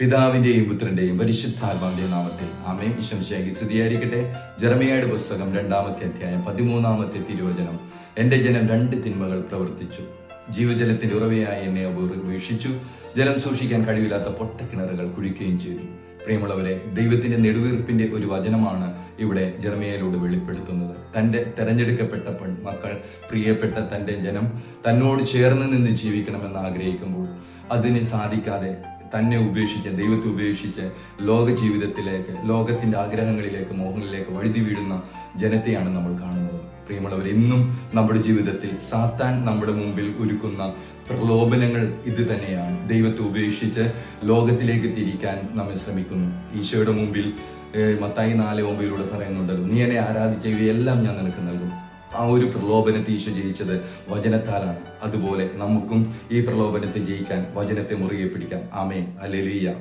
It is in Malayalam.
പിതാവിന്റെയും പുത്രന്റെയും പരിശുദ്ധാത്മാവിന്റെയും നാമത്തിൽ. ആമേൻ. ഈശ്വംശേഖി സ്തുതിയായിരിക്കട്ടെ. ജെറമിയയുടെ പുസ്തകം രണ്ടാമത്തെ അധ്യായം പതിമൂന്നാമത്തെ തിരുവചനം. എന്റെ ജനം രണ്ട് തിന്മകൾ പ്രവർത്തിച്ചു. ജീവജലത്തിന്റെ ഉറവയായി എന്നെ അവർ വീക്ഷിച്ചു. ജലം സൂക്ഷിക്കാൻ കഴിവില്ലാത്ത പൊട്ടക്കിണറുകൾ കുഴിക്കുകയും ചെയ്തു. പ്രിയമുള്ളവരെ ദൈവത്തിന്റെ നെടുവീർപ്പിന്റെ ഒരു വചനമാണ് ഇവിടെ ജെറമിയയിലൂടെ വെളിപ്പെടുത്തുന്നത്. തന്റെ തെരഞ്ഞെടുക്കപ്പെട്ട മക്കൾ പ്രിയപ്പെട്ട തന്റെ ജനം തന്നോട് ചേർന്ന് നിന്ന് ജീവിക്കണമെന്ന് ആഗ്രഹിക്കുമ്പോൾ അതിന് സാധിക്കാതെ തന്നെ ഉപേക്ഷിച്ച് ദൈവത്തെ ഉപേക്ഷിച്ച് ലോക ജീവിതത്തിലേക്ക് ലോകത്തിന്റെ ആഗ്രഹങ്ങളിലേക്ക് മോഹങ്ങളിലേക്ക് വഴുതി വീഴുന്ന ജനത്തെയാണ് നമ്മൾ കാണുന്നത്. പ്രിയമുള്ളവർ ഇന്നും നമ്മുടെ ജീവിതത്തിൽ സാത്താൻ നമ്മുടെ മുമ്പിൽ ഒരുക്കുന്ന പ്രലോഭനങ്ങൾ ഇത് തന്നെയാണ്. ദൈവത്തെ ഉപേക്ഷിച്ച് ലോകത്തിലേക്ക് തിരിക്കാൻ നമ്മൾ ശ്രമിക്കുന്നു. ഈശോയുടെ മുമ്പിൽ മത്തായി നാല് ഒമ്പതിലൂടെ പറയുന്നുണ്ടല്ലോ നീ എന്നെ ആരാധിച്ച ഇവയെല്ലാം ഞാൻ നിനക്ക് നൽകും. ആ ഒരു പ്രലോഭനത്തെ ഈശോ ജയിച്ചത് വചനത്താലാണ്. അതുപോലെ നമുക്കും ഈ പ്രലോഭനത്തെ ജയിക്കാൻ വചനത്തെ മുറുകെ പിടിക്കാം ആമേ അല്ലെലിയ